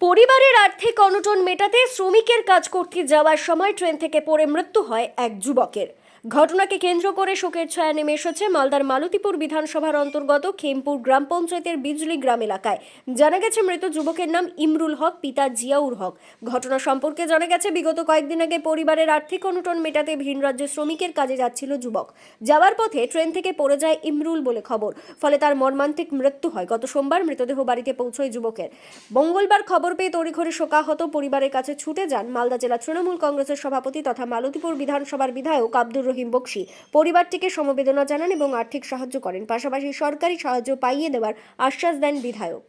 পরিবারের আর্থিক অনটন মেটাতে শ্রমিকের কাজ করতে যাওয়ার সময় ট্রেন থেকে পড়ে মৃত্যু হয় এক যুবকের। ঘটনাকে কেন্দ্র করে শোকের ছায়া নেমে এসেছে মালদার মালতীপুর বিধানসভার অন্তর্গত খেমপুর গ্রাম পঞ্চায়েতের বিজলি গ্রাম এলাকায়। জানা গেছে মৃত যুবকের নাম ইমরুল হক, পিতা জিয়াউর হক। ঘটনা সম্পর্কে জানা গেছে, বিগত কয়েকদিন আগে পরিবারের আর্থিক অনুটন মেটাতে ভিন রাজ্যে শ্রমিকের কাজে যাচ্ছিল যুবক। যাওয়ার পথে ট্রেন থেকে পড়ে যায় ইমরুল বলে খবর। ফলে তার মর্মান্তিক মৃত্যু হয়। গত সোমবার মৃতদেহ বাড়িতে পৌঁছয় যুবকের। মঙ্গলবার খবর পেয়ে তড়িঘড়ি শোকাহত পরিবারের কাছে ছুটে যান মালদা জেলা তৃণমূল কংগ্রেসের সভাপতি তথা মালতীপুর বিধানসভার বিধায়ক আব্দুর রহিম বক্সি। পরিবারটিকে সমবেদনা জানান এবং আর্থিক সাহায্য করেন। পাশাপাশি সরকারি সাহায্য পাইয়ে দেওয়ার আশ্বাস দেন বিধায়ক।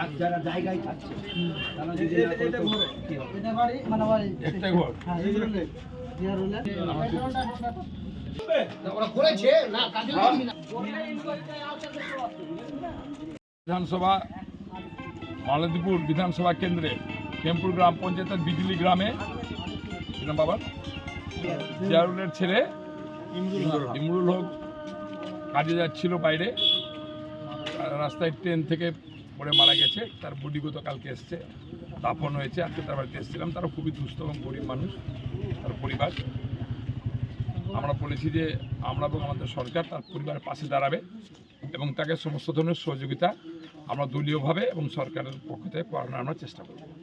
আর যারা জায়গায় থাকছে তারা যদি না করে তো কি বিধানসভা মালতীপুর বিধানসভা কেন্দ্রে খেমপুর গ্রাম পঞ্চায়েতের বিজলি গ্রামে বাবার? জিয়ারুলের ছেলে ইমরুল হক। কাজে যাচ্ছিল বাইরে। রাস্তায় ট্রেন থেকে পড়ে মারা গেছে। তার বডি কালকে এসছে। দাফন হয়েছে। আজকে তার বাড়িতে এসেছিলাম। তারা খুবই দুস্থ এবং গরিব মানুষ। তার পরিবার। আমরা বলেছি যে আমরা এবং আমাদের সরকার তার পরিবারের পাশে দাঁড়াবে এবং তাকে সমস্ত ধরনের সহযোগিতা আমরা দলীয়ভাবে এবং সরকারের পক্ষ থেকে করানোর আমরা চেষ্টা করব।